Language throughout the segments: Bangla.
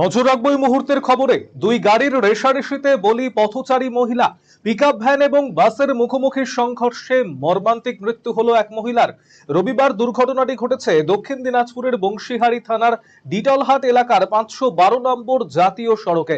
নজর রাখব এই মুহূর্তের খবরে। দুই গাড়ির রেশারেশিতে বলি পথচারী মহিলা। পিকআপ ভ্যান এবং বাসের মুখোমুখি সংঘর্ষে মর্মান্তিক মৃত্যু হলো এক মহিলার। রবিবার দুর্ঘটনাটি ঘটেছে দক্ষিণ দিনাজপুরের বংশীহারি থানার ডিটলহাট এলাকার পাঁচশো বারো নম্বর জাতীয় সড়কে।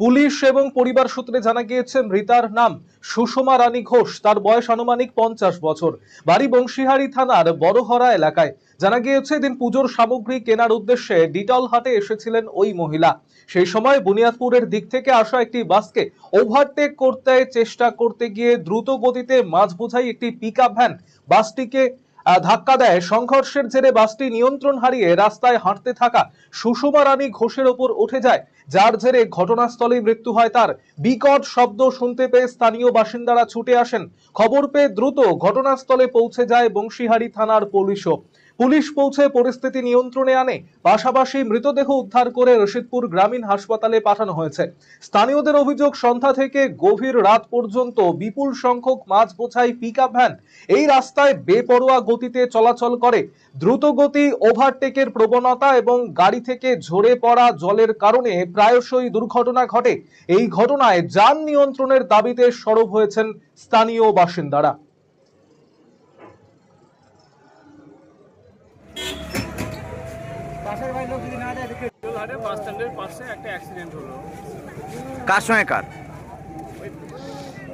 পুলিশ এবং পরিবার সূত্রে জানা গিয়েছে, মৃতার নাম সুষমা রানী ঘোষ। তার বয়স আনুমানিক পঞ্চাশ বছর। বাড়ি বংশীহারি থানার বড়হরা এলাকায়। জানা গিয়েছে দিন পুজোর সামগ্রী কেনার উদ্দেশ্যে ডিটল হাটে এসেছিলেন ওই মহিলা। সেই সময় বুনিয়াদপুরের দিক থেকে আসা একটি বাসকে ওভারটেক করতে, চেষ্টা করতে গিয়ে দ্রুত গতিতে মাঝ বোঝাই একটি পিকআপ ভ্যান বাসটিকে ধাক্কা দেয়। সংঘর্ষের জেরে বাসটি নিয়ন্ত্রণ হারিয়ে রাস্তায় হাঁটতে থাকা সুষমা রানী ঘোষের ওপর উঠে যায়। যার জেরে ঘটনাস্থলেই মৃত্যু হয় তার। বিকট শব্দ শুনতে পেয়ে স্থানীয় বাসিন্দারা ছুটে আসেন। খবর পেয়ে দ্রুত ঘটনাস্থলে পৌঁছে যায় বংশীহারি থানার পুলিশও। পুলিশ পৌঁছে পরিস্থিতি নিয়ন্ত্রণে আনে। পাশাপাশি মৃতদেহ উদ্ধার করে রশিদপুর গ্রামীণ হাসপাতালে পাঠানো হয়েছে। স্থানীয়দের অভিযোগ, সন্ধ্যা থেকে গভীর রাত পর্যন্ত বিপুল সংখ্যক মাছ বোঝাই পিকআপ ভ্যান এই রাস্তায় বেপরোয়া গতিতে চলাচল করে। দ্রুত গতি ওভারটেকের প্রবণতা এবং গাড়ি থেকে ঝরে পড়া জলের কারণে প্রায়শই দুর্ঘটনা ঘটে। এই ঘটনায় যান নিয়ন্ত্রণের দাবিতে সরব হয়েছেন স্থানীয় বাসিন্দারা। দেখে বাস স্ট্যান্ডের পাশে একটা অ্যাক্সিডেন্ট হলো। কার সঙ্গে কার?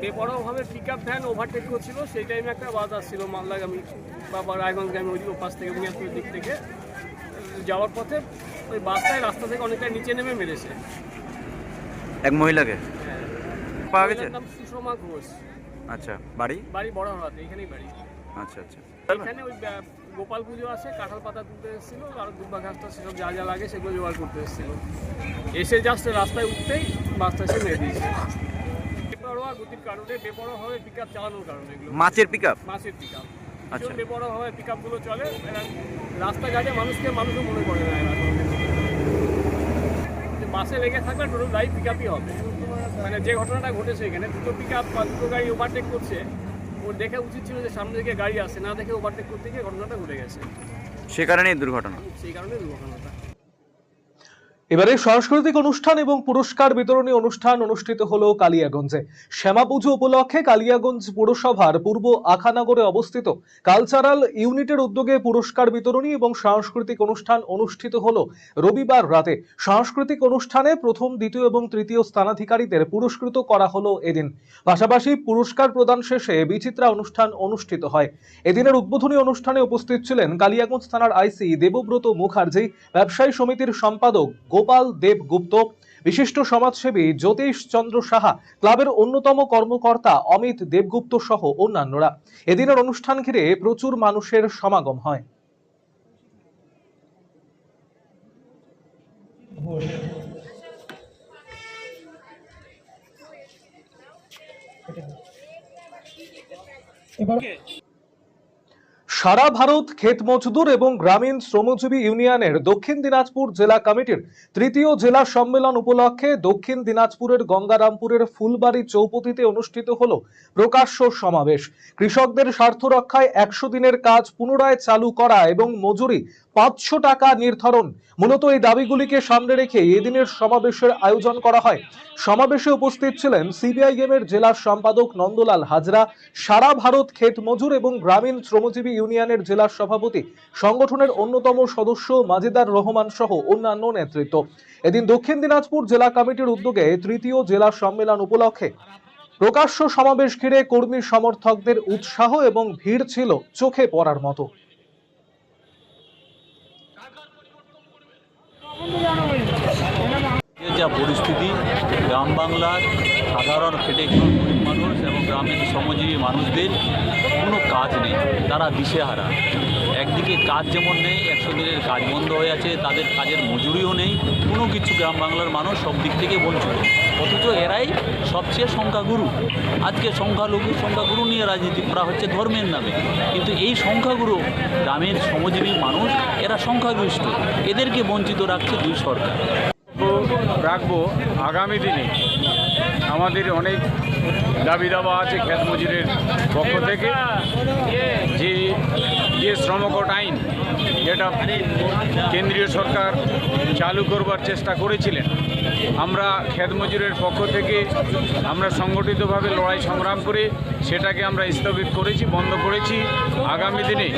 বেপরোয়াভাবে পিক আপ ভ্যান ওভারটেক করছিল সেই টাইমে একটা বাস আসছিল মালদাগামী বা রায়গঞ্জগামী ওই ওপাশ থেকে বুনিয়াদপুরের দিক থেকে। যাওয়ার পথে ওই বাসটায় রাস্তা থেকে অনেকটা নিচে নেমে মেরেছে। এক মহিলাকে? পাওয়া গেছে? নাম সুষমা ঘোষ। আচ্ছা বাড়ি? বাড়ি বড় হওয়াতে এখানেই বাড়ি। আচ্ছা আচ্ছা। এখানে ওই গোপাল পুজো আছে কাঁঠাল পাতা তুলতে এসেছিল আর দুর্বা ঘাসটা সেসব যা যা লাগে সেগুলো জোগাড় করতে এসেছিল। এসে জাস্ট রাস্তায় উঠতেই বাসটা এসে মেরে দিয়েছে। বেপরোয়া গতির কারণে বেপরোয়াভাবে পিক আপ চালানোর কারণে এগুলো। মাছের পিক আপ মাছের পিক আপ আচ্ছা। ভীষণ বেপরোয়াভাবে পিক আপগুলো চলে রাস্তাঘাটে মানুষকে মানুষও মনে করে না এরা। বাসে লেগে থাকলে টোটাল গাড়ি পিক আপই হবে। মানে যে ঘটনাটা ঘটেছে এখানে দুটো পিক আপ বা দুটো গাড়ি ওভারটেক করছে দেখে উচিত ছিল যে সামনে থেকে গাড়ি আসে না দেখে ওভারটেক করতে গিয়ে ঘটনাটা ঘটে গেছে। সে কারণেই দুর্ঘটনা। সেই কারণে দুর্ঘটনাটা। এবারে সাংস্কৃতিক অনুষ্ঠান এবং পুরস্কার বিতরণী অনুষ্ঠান অনুষ্ঠিত হলো কালিয়াগঞ্জে। শ্যামা পুজো উপলক্ষে কালিয়াগঞ্জ পুরসভার পূর্ব আখানগরে অবস্থিত কালচারাল ইউনিটের উদ্যোগে পুরস্কার বিতরণী এবং সাংস্কৃতিক অনুষ্ঠান অনুষ্ঠিত হলো রবিবার রাতে। সাংস্কৃতিক অনুষ্ঠানে প্রথম, দ্বিতীয় এবং তৃতীয় স্থানাধিকারীদের পুরস্কৃত করা হলো এদিন। পাশাপাশি পুরস্কার প্রদান শেষে বিচিত্রা অনুষ্ঠান অনুষ্ঠিত হয়। এদিনের উদ্বোধনী অনুষ্ঠানে উপস্থিত ছিলেন কালিয়াগঞ্জ থানার আইসি দেবব্রত মুখার্জি, ব্যবসায়ী সমিতির সম্পাদক গোপাল দেব গুপ্ত বিশিষ্ট সমাজসেবী জ্যোতিষ চন্দ্র সাহা, ক্লাবের অন্যতম কর্মকর্তা অমিত দেবগুপ্ত সহ অন্যান্যরা। এদিনের অনুষ্ঠান ঘিরে প্রচুর মানুষের সমাগম হয়। এবার সারা ভারত ক্ষেত মজদুর এবং গ্রামীণ শ্রমজীবী ইউনিয়নের দক্ষিণ দিনাজপুর জেলা কমিটির তৃতীয় জেলা সম্মেলন উপলক্ষে দক্ষিণ দিনাজপুরের গঙ্গারামপুরের ফুলবাড়ি চৌপতিতে অনুষ্ঠিত হল প্রকাশ্য সমাবেশ। কৃষকদের স্বার্থ রক্ষায় একশো দিনের কাজ পুনরায় চালু করা এবং মজুরি পাঁচশো টাকা নির্ধারণ। মূলত এই দাবিগুলিকে সামনে রেখে এদিনের সমাবেশের আয়োজন করা হয়। সমাবেশে উপস্থিত ছিলেন সিপিআইএম এর জেলা সম্পাদক নন্দলাল হাজরা, সারা ভারত ক্ষেত মজুর এবং গ্রামীণ শ্রমজীবী ইউনিয়নের জেলা সভাপতি, সংগঠনের অন্যতম সদস্য মাজেদার রহমান সহ অন্যান্য নেতৃত্ব। এদিন দক্ষিণ দিনাজপুর জেলা কমিটির উদ্যোগে তৃতীয় জেলা সম্মেলন উপলক্ষে প্রকাশ্য সমাবেশ ঘিরে কর্মী সমর্থকদের উৎসাহ এবং ভিড় ছিল চোখে পড়ার মতো। যা পরিস্থিতি গ্রাম বাংলার সাধারণ খেটে গ্রামীণ শ্রমজীবী মানুষদের কোনো কাজ নেই, তারা দিশেহারা। একদিকে কাজ যেমন নেই, একশো দিনের কাজ বন্ধ হয়ে আছে, তাদের কাজের মজুরিও নেই, কোনো কিছু গ্রাম বাংলার মানুষ সব দিক থেকে বঞ্চিত। অথচ এরাই সবচেয়ে সংখ্যাগুরু। আজকে সংখ্যালঘু, সংখ্যাগুরু নিয়ে রাজনীতি করা হচ্ছে ধর্মের নামে। কিন্তু এই সংখ্যাগুরু গ্রামের শ্রমজীবী মানুষ, এরা সংখ্যাগরিষ্ঠ। এদেরকে বঞ্চিত রাখছে দুই সরকার। রাখব আগামী দিনে। আমাদের অনেক দাবি দাবা আছে খেত মজুরের পক্ষ থেকে যে যে শ্রমকট আইন যেটা কেন্দ্রীয় সরকার চালু করবার চেষ্টা করেছিলেন, আমরা খেত মজুরের পক্ষ থেকে আমরা সংগঠিতভাবে লড়াই সংগ্রাম করে সেটাকে আমরা স্থগিত করেছি, বন্ধ করেছি। আগামী দিনে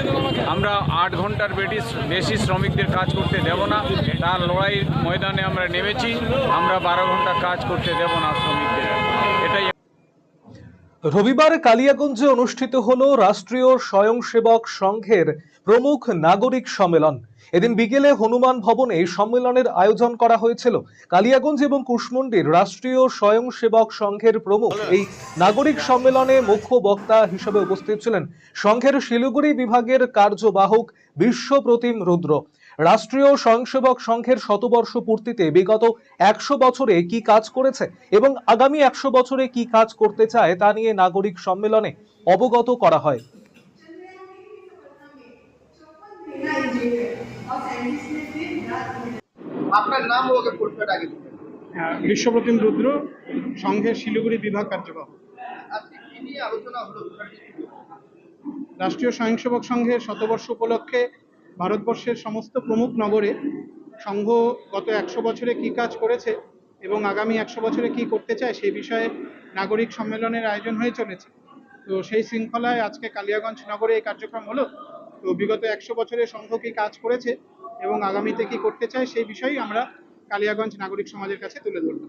আমরা আট ঘণ্টার বেশি বেশি শ্রমিকদের কাজ করতে দেব না, তার লড়াইয়ের ময়দানে আমরা নেমেছি, আমরা বারো ঘণ্টা কাজ করতে দেব না এটাই রবিবার কালিয়াগঞ্জে অনুষ্ঠিত হল রাষ্ট্রীয় স্বয়ংসেবক সংঘের প্রমুখ নাগরিক সম্মেলন। এদিন বিকেলে হনুমান ভবনে সম্মেলনের আয়োজন করা হয়েছিল। কালিয়াগঞ্জ এবং কুশমন্ডির রাষ্ট্রীয় স্বয়ংসেবক সংঘের প্রমুখ এই নাগরিক সম্মেলনে মুখ্য বক্তা হিসেবে উপস্থিত ছিলেন সংঘের শিলিগুড়ি বিভাগের কার্যবাহক বিশ্বপ্রতিম রুদ্র। রাষ্ট্রীয় স্বয়ংসেবক সংঘের শতবর্ষ পূর্তিতে বিগত একশো বছরে কি কাজ করেছে এবং আগামী একশো বছরে কি কাজ করতে চায় তা নিয়ে নাগরিক সম্মেলনে অবগত করা হয়। আপনার নাম ওকে পরিচয়টা আগে বিশ্বপ্রতিম রুদ্র সংঘের শিলিগুড়ি বিভাগ কার্যবাহ। আজকে কি নিয়ে আলোচনা হলো? বিষয়টি কি? রাষ্ট্রীয় স্বয়ংসেবক সংঘের শতবর্ষ উপলক্ষে ভারতবর্ষের সমস্ত প্রমুখ নগরে সংঘ গত একশো বছরে কি কাজ করেছে এবং আগামী একশো বছরে কি করতে চায় সেই বিষয়ে নাগরিক সম্মেলনের আয়োজন হয়ে চলেছে। তো সেই শৃঙ্খলায় আজকে কালিয়াগঞ্জ নগরে এই কার্যক্রম হলো। তো বিগত একশো বছরে সংঘ কি কাজ করেছে এবং আগামীতে কি করতে চায় সেই বিষয়েই আমরা কালিয়াগঞ্জ নাগরিক সমাজের কাছে তুলে ধরব।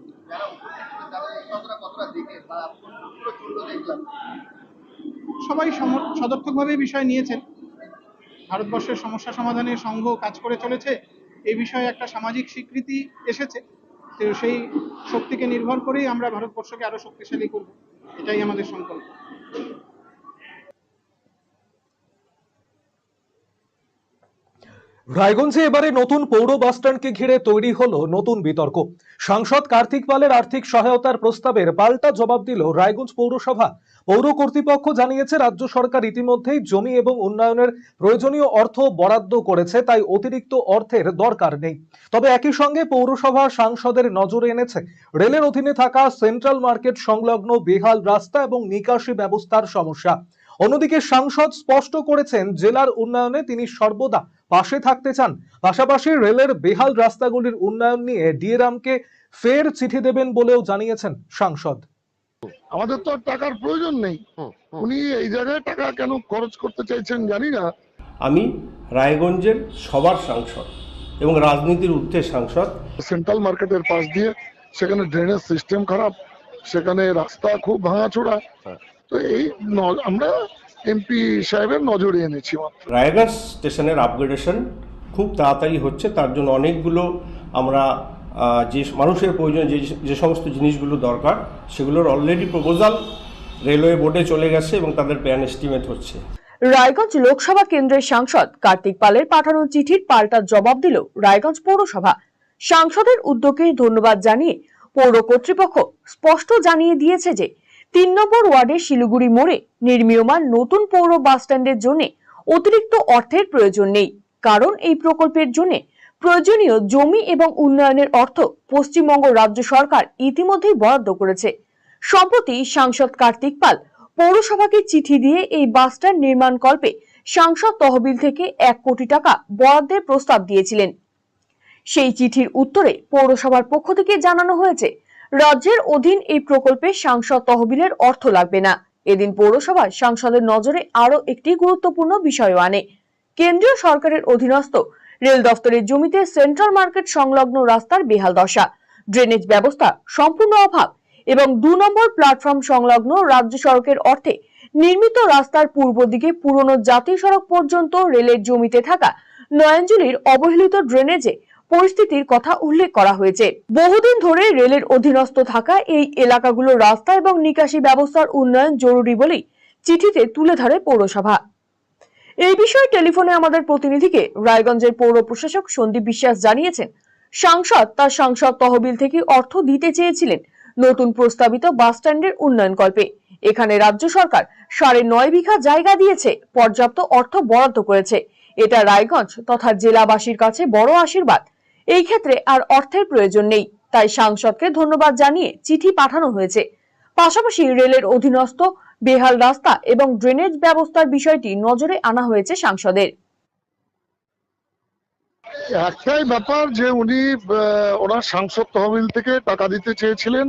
সবাই সম- সদর্থকভাবে এই বিষয় নিয়েছেন। ভারতবর্ষের সমস্যা সমাধানে সংঘ কাজ করে চলেছে। এই বিষয়ে একটা সামাজিক স্বীকৃতি এসেছে। তো সেই শক্তিকে নির্ভর করেই আমরা ভারতবর্ষকে আরও শক্তিশালী করব। এটাই আমাদের সংকল্প। রায়গঞ্জে এবারে নতুন পৌর বাসস্ট্যান্ডকে ঘিরে তৈরি হলো নতুন বিতর্ক। সাংসদ কার্তিক পালের আর্থিক সহায়তার প্রস্তাবের পাল্টা জবাব দিল রায়গঞ্জ পৌরসভা। পৌর কর্তৃপক্ষ জানিয়েছে, রাজ্য সরকার ইতিমধ্যেই জমি এবং উন্নয়নের প্রয়োজনীয় অর্থ বরাদ্দ করেছে, তাই অতিরিক্ত অর্থের দরকার নেই। তবে একই সঙ্গে পৌরসভা সাংসদের নজরে এনেছে, রেলের অধীনে থাকা সেন্ট্রাল মার্কেট সংলগ্ন বেহাল রাস্তা এবং নিকাশি ব্যবস্থার সমস্যা। অন্যদিকে সাংসদ স্পষ্ট করেছেন জেলার উন্নয়নে তিনি সর্বদা পাশে থাকতে চান। পাশাপাশি রেলের বেহাল রাস্তাগুলির উন্নয়ন নিয়ে ডিএরামকে ফের চিঠি দেবেন বলেও জানিয়েছেন সাংসদ। আমাদের তো টাকার প্রয়োজন নেই। উনি এই জায়গায় টাকা কেন খরচ করতে চাইছেন জানি না। আমি রায়গঞ্জের সবার সাংসদ এবং রাজনীতির ঊর্ধ্বের সাংসদ। সেন্ট্রাল মার্কেটের পাশ দিয়ে সেখানে ড্রেনেজ সিস্টেম খারাপ সেখানে রাস্তা খুব ভাঙাচোরা। তো এই ন- আমরা এমপি সাহেবের নজরে এনেছি মাত্র। রায়গঞ্জ স্টেশনের আপগ্রেডেশন খুব তাড়াতাড়ি হচ্ছে তার জন্য অনেকগুলো আমরা যে মানুষের প্রয়োজন যে যে সমস্ত জিনিসগুলো দরকার সেগুলোর অলরেডি প্রপোজাল রেলওয়ে বোর্ডে চলে গেছে এবং তাদের প্ল্যান এস্টিমেট হচ্ছে। রায়গঞ্জ লোকসভা কেন্দ্রের সাংসদ কার্তিক পালের পাঠানো চিঠির পাল্টা জবাব দিল রায়গঞ্জ পৌরসভা। সাংসদের উদ্যোগে ধন্যবাদ জানিয়ে পৌর কর্তৃপক্ষ স্পষ্ট জানিয়ে দিয়েছে যে তিন নম্বর ওয়ার্ডের শিলিগুড়ি মোড়ে নির্মীয়মান নতুন পৌর বাসস্ট্যান্ডের জন্য অতিরিক্ত অর্থের প্রয়োজন নেই। কারণ এই প্রকল্পের জন্য প্রয়োজনীয় জমি এবং উন্নয়নের অর্থ পশ্চিমবঙ্গ রাজ্য সরকার ইতিমধ্যেই বরাদ্দ করেছে। সম্প্রতি সাংসদ কার্তিক পাল পৌরসভাকে চিঠি দিয়ে এই বাসস্ট্যান্ড নির্মাণ কল্পে সাংসদ তহবিল থেকে এক কোটি টাকা বরাদ্দের প্রস্তাব দিয়েছিলেন। সেই চিঠির উত্তরে পৌরসভার পক্ষ থেকে জানানো হয়েছে রাজ্যের অধীন এই প্রকল্পে সাংসদ তহবিলের অর্থ লাগবে না। এদিন পৌরসভায় সাংসদের নজরে আরও একটি গুরুত্বপূর্ণ বিষয় আনে। কেন্দ্রীয় সরকারের অধীনস্থ রেল দফতরের জমিতে সেন্ট্রাল মার্কেট সংলগ্ন রাস্তার বেহাল দশা, ড্রেনেজ ব্যবস্থা সম্পূর্ণ অভাব এবং দু নম্বর প্ল্যাটফর্ম সংলগ্ন রাজ্য সড়কের অর্থে নির্মিত রাস্তার পূর্ব দিকে পুরনো জাতীয় সড়ক পর্যন্ত রেলের জমিতে থাকা নয়নজুলির অবহেলিত ড্রেনেজে পরিস্থিতির কথা উল্লেখ করা হয়েছে। বহুদিন ধরে রেলের অধীনস্থ থাকা এই এলাকাগুলোর রাস্তা এবং নিকাশি ব্যবস্থার উন্নয়ন জরুরি বলেই চিঠিতে তুলে ধরে পৌরসভা। এই বিষয়ে টেলিফোনে আমাদের প্রতিনিধিকে রায়গঞ্জের পৌর প্রশাসক সন্দীপ বিশ্বাস জানিয়েছেন, সাংসদ তার সাংসদ তহবিল থেকে অর্থ দিতে চেয়েছিলেন নতুন প্রস্তাবিত বাসস্ট্যান্ডের উন্নয়ন কল্পে। এখানে রাজ্য সরকার সাড়ে নয় বিঘা জায়গা দিয়েছে, পর্যাপ্ত অর্থ বরাদ্দ করেছে। এটা রায়গঞ্জ তথা জেলাবাসীর কাছে বড় আশীর্বাদ। এই ক্ষেত্রে আর অর্থের প্রয়োজন নেই। তাই সাংসদকে ধন্যবাদ জানিয়ে চিঠি পাঠানো হয়েছে। পাশাপাশি রেলের অধীনস্থ বেহাল রাস্তা এবং ড্রেনেজ ব্যবস্থার বিষয়টি নজরে আনা হয়েছে সাংসদের। একটাই ব্যাপার যে উনি আহ, ওনার সাংসদ তহবিল থেকে টাকা দিতে চেয়েছিলেন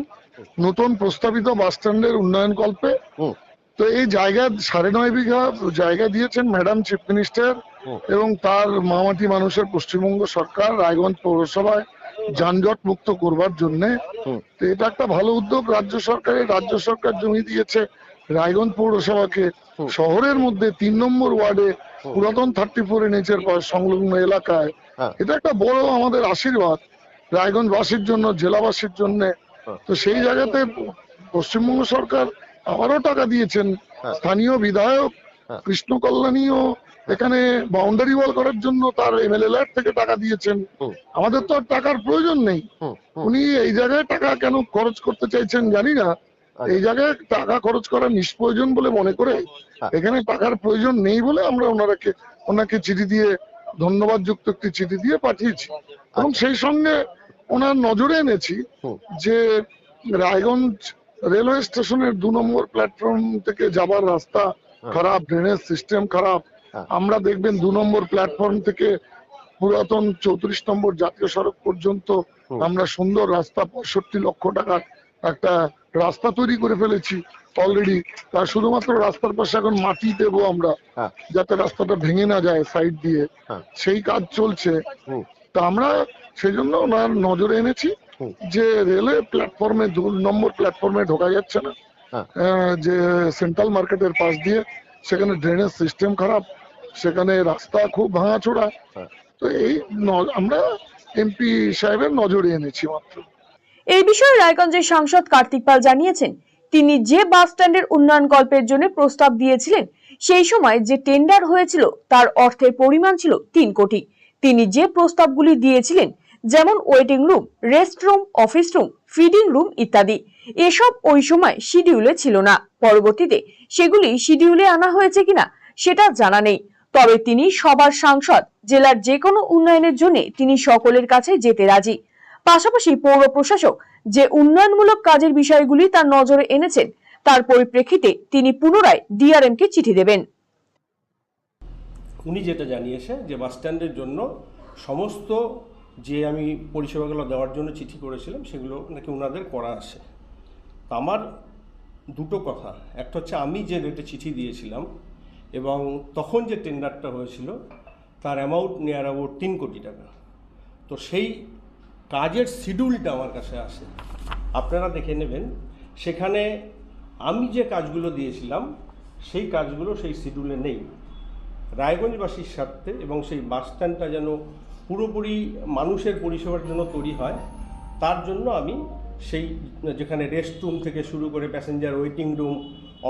নতুন প্রস্তাবিত বাস স্ট্যান্ডের উন্নয়ন কল্পে। তো এই জায়গা সাড়ে নয় বিঘা জায়গা দিয়েছেন ম্যাডাম চিফ মিনিস্টার। এবং তার মামাটি মানুষের পশ্চিমবঙ্গ সরকার রায়গঞ্জ পৌরসভায় যানজট মুক্ত করবার জন্য। তো এটা একটা ভালো উদ্যোগ। রাজ্য সরকারের রাজ্য সরকার জমি দিয়েছে রায়গঞ্জ পৌরসভাকে। শহরের মধ্যে তিন নম্বর ওয়ার্ডে পুরাতন থার্টি ফোর এনএচের সংলগ্ন এলাকায়। এটা একটা বড় আমাদের আশীর্বাদ রায়গঞ্জবাসীর জন্য জেলাবাসীর জন্য। তো সেই জায়গাতে পশ্চিমবঙ্গ সরকার আবারও টাকা দিয়েছেন। স্থানীয় বিধায়ক কৃষ্ণ কল্যাণীও এখানে বাউন্ডারি ওয়াল করার জন্য তার এমএলএ থেকে টাকা দিয়েছেন। আমাদের তো আর টাকার প্রয়োজন নেই। উনি এই জায়গায় টাকা কেন খরচ করতে চাইছেন জানি না। এই জায়গায় টাকা খরচ করা নিষ্প্রয়োজন বলে মনে করে এখানে টাকার প্রয়োজন নেই বলে আমরা ওনারাকে ওনাকে চিঠি দিয়ে ধন্যবাদ যুক্ত একটি চিঠি দিয়ে পাঠিয়েছি। এবং সেই সঙ্গে ওনার নজরে এনেছি যে রায়গঞ্জ রেলওয়ে স্টেশনের দু নম্বর প্ল্যাটফর্ম থেকে যাবার রাস্তা খারাপ ড্রেনেজ সিস্টেম খারাপ আমরা দেখবেন দু নম্বর প্ল্যাটফর্ম থেকে পুরাতন চৌত্রিশ নম্বর জাতীয় সড়ক পর্যন্ত আমরা সুন্দর রাস্তা পঁয়ষট্টি লক্ষ টাকার একটা রাস্তা তৈরি করে ফেলেছি অলরেডি তার শুধুমাত্র রাস্তার পাশে এখন মাটি দেবো আমরা যাতে রাস্তাটা ভেঙে না যায় সাইড দিয়ে। সেই কাজ চলছে। তা আমরা সেই জন্য ওনার নজরে এনেছি যে রেলওয়ে প্ল্যাটফর্মে দু নম্বর প্ল্যাটফর্মে ঢোকা যাচ্ছে না। যে সেন্ট্রাল মার্কেটের পাশ দিয়ে সেখানে ড্রেনেজ সিস্টেম খারাপ সেখানে রাস্তা খুব ভাঙাচোরা। তো এই আমরা এমপি সাহেবের নজরে এনেছি মাত্র। এই বিষয়ে রায়গঞ্জের সাংসদ কার্তিক পাল জানিয়েছেন তিনি যে বাস স্ট্যান্ডের উন্নয়ন কল্পের জন্য প্রস্তাব দিয়েছিলেন সেই সময় যে টেন্ডার হয়েছিল তার অর্থের পরিমাণ ছিল তিন কোটি। তিনি যে প্রস্তাবগুলি দিয়েছিলেন যেমন waiting room rest room office room feeding room ইত্যাদি। এসব ওই সময় শিডিউলে ছিল না। পরবর্তীতে সেগুলি শিডিউলে আনা হয়েছে কিনা সেটা জানা নেই। তবে তিনি সবার সাংসদ, জেলার যে কোনো উন্নয়নের জন্য তিনি সকলের কাছে যেতে রাজি। পাশাপাশি পৌর প্রশাসক যে উন্নয়নমূলক কাজের বিষয়গুলি তার নজরে এনেছেন, তার পরিপ্রেক্ষিতে তিনি পুনরায় ডিআরএম কে চিঠি দেবেন। উনি যেটা জানিয়েছে যে বাস স্ট্যান্ডের জন্য সমস্ত যে আমি পরিষেবাগুলো দেওয়ার জন্য চিঠি করেছিলাম, সেগুলো নাকি ওনাদের করা আছে। তা আমার দুটো কথা। একটা হচ্ছে, আমি যে রেটে চিঠি দিয়েছিলাম এবং তখন যে টেন্ডারটা হয়েছিল, তার অ্যামাউন্ট নিয়ার অ্যাবাউট তিন কোটি টাকা। তো সেই কাজের শিডিউলটা আমার কাছে আসে। আপনারা দেখে নেবেন, সেখানে আমি যে কাজগুলো দিয়েছিলাম, সেই কাজগুলো সেই শিডিউলে নেই। রায়গঞ্জবাসীর স্বার্থে এবং সেই বাস স্ট্যান্ডটা যেন পুরোপুরি মানুষের পরিষেবার জন্য তৈরি হয়। তার জন্য আমি সেই যেখানে রেস্ট রুম থেকে শুরু করে প্যাসেঞ্জার ওয়েটিং রুম,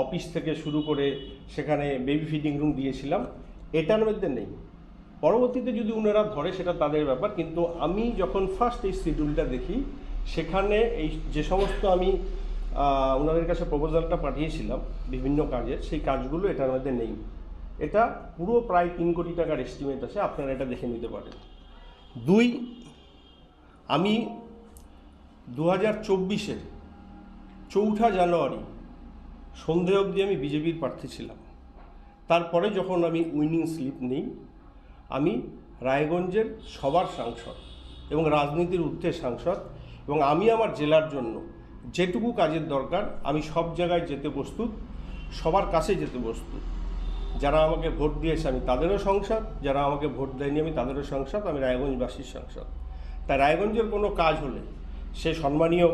অফিস থেকে শুরু করে সেখানে বেবি ফিডিং রুম দিয়েছিলাম। এটার মধ্যে নেই। পরবর্তীতে যদি ওনারা ধরে সেটা তাদের ব্যাপার, কিন্তু আমি যখন ফার্স্ট এই শিডিউলটা দেখি, সেখানে এই যে সমস্ত আমি ওনাদের কাছে প্রপোজালটা পাঠিয়েছিলাম বিভিন্ন কাজের, সেই কাজগুলো এটার মধ্যে নেই। এটা পুরো প্রায় তিন কোটি টাকার এস্টিমেট আছে, আপনারা এটা দেখে নিতে পারেন। দুই, আমি দু হাজার চব্বিশের চৌঠা জানুয়ারি সন্ধে অবধি আমি বিজেপির প্রার্থী ছিলাম। তারপরে যখন আমি উইনিং স্লিপ নেই, আমি রায়গঞ্জের সবার সাংসদ এবং রাজনীতির ঊর্ধ্বে সাংসদ এবং আমি আমার জেলার জন্য যেটুকু কাজের দরকার, আমি সব জায়গায় যেতে প্রস্তুত, সবার কাছে যেতে প্রস্তুত। যারা আমাকে ভোট দিয়েছে আমি তাদেরও সংসদ, যারা আমাকে ভোট দেয়নি আমি তাদেরও সংসদ, আমি রায়গঞ্জবাসীর সংসদ। তাই রায়গঞ্জের কোনো কাজ হলে সে সম্মানীয়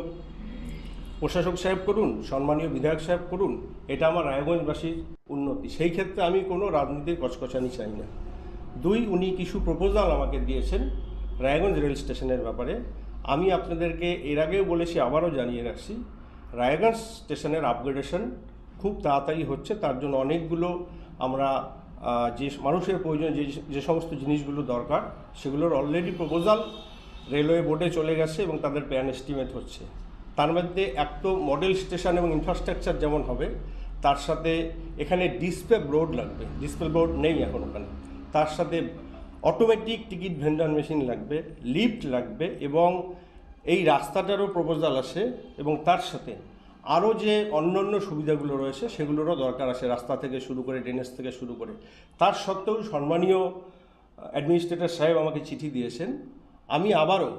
প্রশাসক সাহেব করুন, সম্মানীয় বিধায়ক সাহেব করুন, এটা আমার রায়গঞ্জবাসীর উন্নতি। সেই ক্ষেত্রে আমি কোনো রাজনীতির কচকচানি চাই না। দুই, উনি কিছু প্রপোজাল আমাকে দিয়েছেন রায়গঞ্জ রেল স্টেশনের ব্যাপারে। আমি আপনাদেরকে এর আগেও বলেছি, আবারও জানিয়ে রাখছি, রায়গঞ্জ স্টেশনের আপগ্রেডেশন খুব তাড়াতাড়ি হচ্ছে, তার জন্য অনেকগুলো আমরা যে মানুষের প্রয়োজন, যে যে সমস্ত জিনিসগুলো দরকার, সেগুলোর অলরেডি প্রপোজাল রেলওয়ে বোর্ডে চলে গেছে এবং তাদের প্ল্যান এস্টিমেট হচ্ছে। তার মধ্যে এক তো মডেল স্টেশন এবং ইনফ্রাস্ট্রাকচার যেমন হবে, তার সাথে এখানে ডিসপ্লে বোর্ড লাগবে। ডিসপ্লে বোর্ড নেই এখন ওখানে। তার সাথে অটোমেটিক টিকিট ভেন্ডার মেশিন লাগবে লিফট লাগবে এবং এই রাস্তাটারও প্রপোজাল আছে এবং তার সাথে আরও যে অন্যান্য সুবিধাগুলো রয়েছে, সেগুলোরও দরকার আছে রাস্তা থেকে শুরু করে ড্রেনেজ থেকে শুরু করে। তার সত্ত্বেও সম্মানীয় অ্যাডমিনিস্ট্রেটর সাহেব আমাকে চিঠি দিয়েছেন। আমি আবারও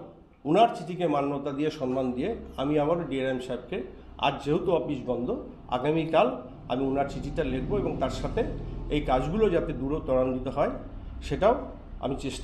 ওনার চিঠিকে মান্যতা দিয়ে, সম্মান দিয়ে আমি আবারও ডিআরএম সাহেবকে, আজ যেহেতু অফিস বন্ধ, আগামীকাল আমি ওনার চিঠিটা লিখব এবং তার সাথে এই কাজগুলো যাতে দূর ত্বরান্বিত হয়, সেটাও আমি চেষ্টা